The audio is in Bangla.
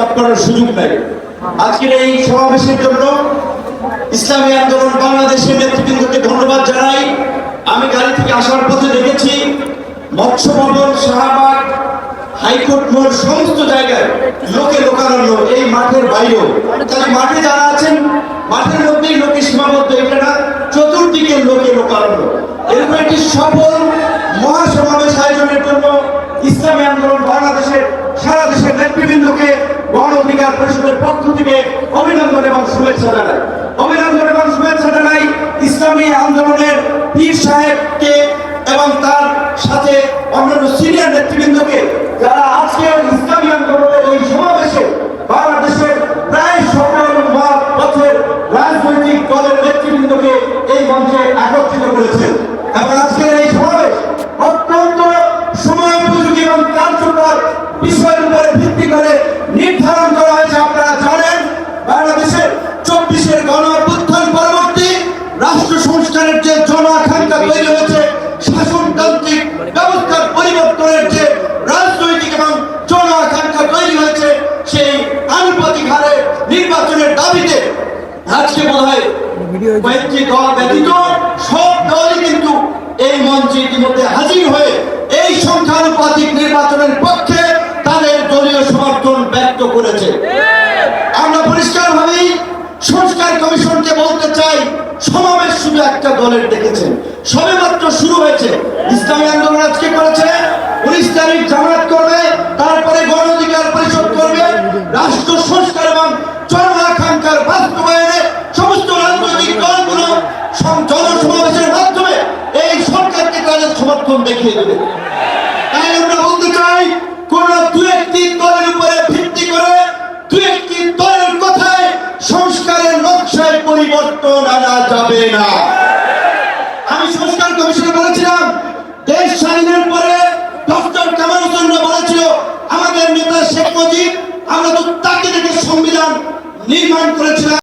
আলাপ করার সুযোগ নেই। আজকের এই সমাবেশের জন্য ইসলামী আন্দোলন বাংলাদেশের নেতৃবৃন্দকে ধন্যবাদ জানাই। আমি গাড়ি থেকে আসার পথে দেখেছি মৎস্য ভবন, শাহবাগ, হাইকোর্ট মোড়, সমস্ত জায়গায় লোকে লোকারণ্য, এই মাঠের বাইরেও। তাহলে মাঠে যারা আছেন, মাঠের মধ্যেই লোকে সীমাবদ্ধ এটা না, চতুর্দিকে লোকে লোকারণ্য। এরকম একটি সফল মহাসমাবেশ আয়োজনের জন্য ইসলামী আন্দোলন বাংলাদেশের সারা দেশের নেতৃবৃন্দকে গণ অধিকার থেকে অভিনন্দন এবং শুভেচ্ছা জানাই। অভিনন্দন এবং শুভেচ্ছা জানাই ইসলামী আন্দোলনের পীর সাহেবকে এবং তার সাথে অন্যান্য সিনিয়র নেতৃবৃন্দকে যারা আজকে ইসলামী আন্দোলনের এই সমাবেশে বাংলাদেশের প্রায় সকল মত পথের রাজনৈতিক দলের নেতৃবৃন্দকে এই মঞ্চে একত্রিত করেছেন। এবং আজকের আজকে মনে হয় কয়েকটি দল ব্যতীত সব দলই কিন্তু এই মঞ্চে ইতিমধ্যে হাজির হয়ে এই সংখ্যানুপাতিক নির্বাচনের পক্ষে তাদের দলীয় সমর্থন ব্যক্ত করেছে। আমরা পরিষ্কার পরিষ্কারভাবেই সংস্কার কমিশনকে বলতে চাই সমাবেশ শুধু একটা দলের দেখেছেন। সবে মাত্র শুরু হয়েছে। ইসলামী আন্দোলন আজকে করেছে। উনিশ তারিখ জামায়াত করবে। দেখিয়ে দেবে। তাই আমরা বলতে চাই, কোন দু একটি দলের উপরে ভিত্তি করে দু একটি দলের কথায় সংস্কারের নকশায় পরিবর্তন আনা যাবে না। আমি সংস্কার কমিশনে বলেছিলাম, দেশ স্বাধীনের পরে ডক্টর কামাল হোসেন বলেছিল, আমাদের নেতা শেখ মুজিব, আমরা তো তাকে দেখে সংবিধান নির্মাণ করেছিলাম।